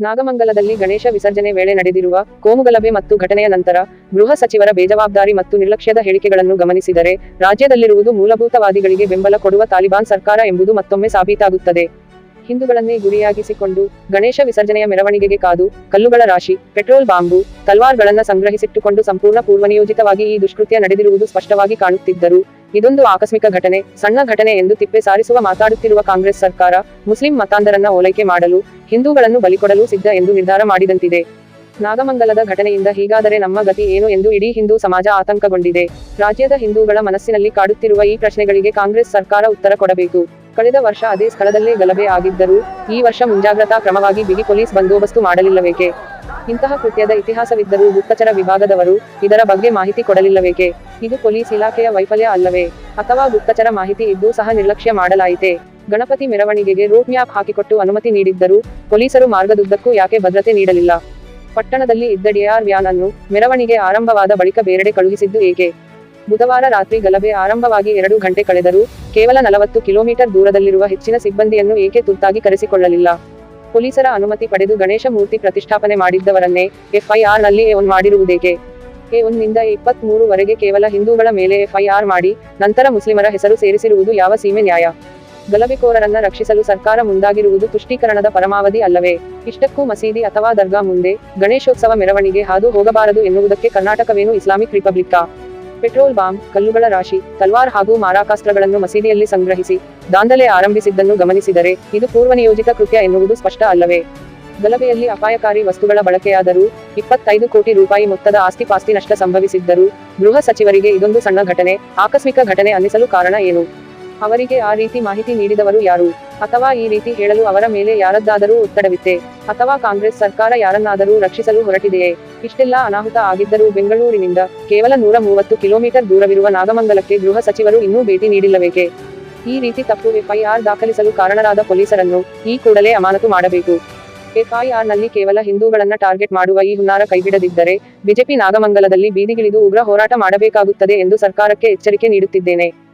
ನಾಗಮಂಗಲದಲ್ಲಿ ಗಣೇಶ ವಿಸರ್ಜನೆ ವೇಳೆ ನಡೆದಿರುವ ಕೋಮುಗಲಭೆ ಮತ್ತು ಘಟನೆಯ ನಂತರ ಗೃಹ ಸಚಿವರ ಬೇಜವಾಬ್ದಾರಿ ಮತ್ತು ನಿರ್ಲಕ್ಷ್ಯದ ಹೇಳಿಕೆಗಳನ್ನು ಗಮನಿಸಿದರೆ ರಾಜ್ಯದಲ್ಲಿರುವುದು ಮೂಲಭೂತವಾದಿಗಳಿಗೆ ಬೆಂಬಲ ಕೊಡುವ ತಾಲಿಬಾನ್ ಸರ್ಕಾರ ಎಂಬುದು ಮತ್ತೊಮ್ಮೆ ಸಾಬೀತಾಗುತ್ತದೆ. ಹಿಂದೂಗಳನ್ನೇ ಗುರಿಯಾಗಿಸಿಕೊಂಡು ಗಣೇಶ ವಿಸರ್ಜನೆಯ ಮೆರವಣಿಗೆಗೆ ಕಾದು ಕಲ್ಲುಗಳ ರಾಶಿ, ಪೆಟ್ರೋಲ್ ಬಾಂಬು, ತಲ್ವಾರ್ಗಳನ್ನ ಸಂಗ್ರಹಿಸಿಟ್ಟುಕೊಂಡು ಸಂಪೂರ್ಣ ಪೂರ್ವನಿಯೋಜಿತವಾಗಿ ಈ ದುಷ್ಕೃತ್ಯ ನಡೆದಿರುವುದು ಸ್ಪಷ್ಟವಾಗಿ ಕಾಣುತ್ತಿದ್ದರು ಇದೊಂದು ಆಕಸ್ಮಿಕ ಘಟನೆ, ಸಣ್ಣ ಘಟನೆ ಎಂದು ತಿಪ್ಪೆ ಸಾರಿಸುವ ಮಾತಾಡುತ್ತಿರುವ ಕಾಂಗ್ರೆಸ್ ಸರ್ಕಾರ ಮುಸ್ಲಿಂ ಮತಾಂಧರನ್ನ ಓಲೈಕೆ ಮಾಡಲು, ಹಿಂದೂಗಳನ್ನು ಬಲಿಕೊಡಲು ಸಿದ್ಧ ಎಂದು ನಿರ್ಧಾರ ಮಾಡಿದಂತಿದೆ. ನಾಗಮಂಗಲದ ಘಟನೆಯಿಂದ ಹೀಗಾದರೆ ನಮ್ಮ ಗತಿ ಏನು ಎಂದು ಇಡೀ ಹಿಂದೂ ಸಮಾಜ ಆತಂಕಗೊಂಡಿದೆ. ರಾಜ್ಯದ ಹಿಂದೂಗಳ ಮನಸ್ಸಿನಲ್ಲಿ ಕಾಡುತ್ತಿರುವ ಈ ಪ್ರಶ್ನೆಗಳಿಗೆ ಕಾಂಗ್ರೆಸ್ ಸರ್ಕಾರ ಉತ್ತರ ಕೊಡಬೇಕು. ಕಳೆದ ವರ್ಷ ಅದೇ ಸ್ಥಳದಲ್ಲೇ ಗಲಭೆ ಆಗಿದ್ದರೂ, ಈ ವರ್ಷ ಮುಂಜಾಗ್ರತಾ ಕ್ರಮವಾಗಿ ಬಿಗಿ ಪೊಲೀಸ್ ಬಂದೋಬಸ್ತು ಮಾಡಲಿಲ್ಲವೇಕೆ? ಇಂತಹ ಕೃತ್ಯದ ಇತಿಹಾಸವಿದ್ದರೂ ಗುಪ್ತಚರ ವಿಭಾಗದವರು ಇದರ ಬಗ್ಗೆ ಮಾಹಿತಿ ಕೊಡಲಿಲ್ಲವೇಕೆ? ಇದು ಪೊಲೀಸ್ ಇಲಾಖೆಯ ವೈಫಲ್ಯ ಅಲ್ಲವೇ? ಅಥವಾ ಗುಪ್ತಚರ ಮಾಹಿತಿ ಇದ್ದು ಸಹ ನಿರ್ಲಕ್ಷ್ಯ ಮಾಡಲಾಯಿತೆ? ಗಣಪತಿ ಮೆರವಣಿಗೆಗೆ ರೂಟ್ ಮ್ಯಾಪ್ ಹಾಕಿಕೊಟ್ಟು ಅನುಮತಿ ನೀಡಿದ್ದರೂ ಪೊಲೀಸರು ಮಾರ್ಗದುದ್ದಕ್ಕೂ ಯಾಕೆ ಭದ್ರತೆ ನೀಡಲಿಲ್ಲ? ಪಟ್ಟಣದಲ್ಲಿ ಇದ್ದ ಡಿಆರ್ ವ್ಯಾನ್ ಅನ್ನು ಮೆರವಣಿಗೆ ಆರಂಭವಾದ ಬಳಿಕ ಬೇರೆಡೆ ಕಳುಹಿಸಿದ್ದು ಏಕೆ? ಬುಧವಾರ ರಾತ್ರಿ ಗಲಭೆ ಆರಂಭವಾಗಿ ಎರಡು ಗಂಟೆ ಕಳೆದರೂ ಕೇವಲ ನಲವತ್ತು ಕಿಲೋಮೀಟರ್ ದೂರದಲ್ಲಿರುವ ಹೆಚ್ಚಿನ ಸಿಬ್ಬಂದಿಯನ್ನು ಏಕೆ ತುರ್ತಾಗಿ ಕರೆಸಿಕೊಳ್ಳಲಿಲ್ಲ? ಪೊಲೀಸರ ಅನುಮತಿ ಪಡೆದು ಗಣೇಶ ಮೂರ್ತಿ ಪ್ರತಿಷ್ಠಾಪನೆ ಮಾಡಿದ್ದವರನ್ನೇ ಎಫ್ಐಆರ್ನಲ್ಲಿ ಎ ಒನ್ ಮಾಡಿರುವುದೇಕೆ? ಎ ಒಂದರಿಂದ ಇಪ್ಪತ್ತ್ ವರೆಗೆ ಕೇವಲ ಹಿಂದೂಗಳ ಮೇಲೆ ಎಫ್ಐಆರ್ ಮಾಡಿ ನಂತರ ಮುಸ್ಲಿಮರ ಹೆಸರು ಸೇರಿಸಿರುವುದು ಯಾವ ಸೀಮೆ ನ್ಯಾಯ? ಗಲಭೆಕೋರರನ್ನ ರಕ್ಷಿಸಲು ಸರ್ಕಾರ ಮುಂದಾಗಿರುವುದು ತುಷ್ಟೀಕರಣದ ಪರಮಾವಧಿ ಅಲ್ಲವೇ? ಇಷ್ಟಕ್ಕೂ ಮಸೀದಿ ಅಥವಾ ದರ್ಗಾ ಮುಂದೆ ಗಣೇಶೋತ್ಸವ ಮೆರವಣಿಗೆ ಹಾದು ಹೋಗಬಾರದು ಎನ್ನುವುದಕ್ಕೆ ಕರ್ನಾಟಕವೇನು ಇಸ್ಲಾಮಿಕ್ ರಿಪಬ್ಲಿಕ್ಕಾ ಪೆಟ್ರೋಲ್ ಬಾಂಬ್, ಕಲ್ಲುಗಳ ರಾಶಿ, ತಲ್ವಾರ್ ಹಾಗೂ ಮಾರಾಕಾಸ್ತ್ರಗಳನ್ನು ಮಸೀದಿಯಲ್ಲಿ ಸಂಗ್ರಹಿಸಿ, ದಾಂಧಲೆ ಆರಂಭಿಸಿದ್ದನ್ನು ಗಮನಿಸಿದರೆ ಇದು ಪೂರ್ವನಿಯೋಜಿತ ಕೃತ್ಯ ಎನ್ನುವುದು ಸ್ಪಷ್ಟ ಅಲ್ಲವೇ? ಗಲಭೆಯಲ್ಲಿ ಅಪಾಯಕಾರಿ ವಸ್ತುಗಳ ಬಳಕೆಯಾದರೂ, ಇಪ್ಪತ್ತೈದು ಕೋಟಿ ರೂಪಾಯಿ ಮೊತ್ತದ ಆಸ್ತಿಪಾಸ್ತಿ ನಷ್ಟ ಸಂಭವಿಸಿದ್ದರೂ, ಗೃಹ ಸಚಿವರಿಗೆ ಇದೊಂದು ಸಣ್ಣ ಘಟನೆ, ಆಕಸ್ಮಿಕ ಘಟನೆ ಅನ್ನಿಸಲು ಕಾರಣ ಏನು? ಅವರಿಗೆ ಆ ರೀತಿ ಮಾಹಿತಿ ನೀಡಿದವರು ಯಾರು? ಅಥವಾ ಈ ರೀತಿ ಹೇಳಲು ಅವರ ಮೇಲೆ ಯಾರದ್ದಾದರೂ ಒತ್ತಡವಿತ್ತೆ? ಅಥವಾ ಕಾಂಗ್ರೆಸ್ ಸರ್ಕಾರ ಯಾರನ್ನಾದರೂ ರಕ್ಷಿಸಲು ಹೊರಟಿದೆಯೇ? ಇಷ್ಟೆಲ್ಲ ಅನಾಹುತ ಆಗಿದ್ದರೂ ಬೆಂಗಳೂರಿನಿಂದ ಕೇವಲ ನೂರ ಮೂವತ್ತು ಕಿಲೋಮೀಟರ್ ದೂರವಿರುವ ನಾಗಮಂಗಲಕ್ಕೆ ಗೃಹ ಸಚಿವರು ಇನ್ನೂ ಭೇಟಿ ನೀಡಿಲ್ಲಬೇಕೆ ಈ ರೀತಿ ತಪ್ಪು ಎಫ್ಐಆರ್ ದಾಖಲಿಸಲು ಕಾರಣರಾದ ಪೊಲೀಸರನ್ನು ಈ ಕೂಡಲೇ ಅಮಾನತು ಮಾಡಬೇಕು. ಎಫ್ಐಆರ್ನಲ್ಲಿ ಕೇವಲ ಹಿಂದೂಗಳನ್ನ ಟಾರ್ಗೆಟ್ ಮಾಡುವ ಈ ಹುನ್ನಾರ ಕೈಬಿಡದಿದ್ದರೆ ಬಿಜೆಪಿ ನಾಗಮಂಗಲದಲ್ಲಿ ಬೀದಿಗಿಳಿದು ಉಗ್ರ ಹೋರಾಟ ಮಾಡಬೇಕಾಗುತ್ತದೆ ಎಂದು ಸರ್ಕಾರಕ್ಕೆ ಎಚ್ಚರಿಕೆ ನೀಡುತ್ತಿದ್ದೇನೆ.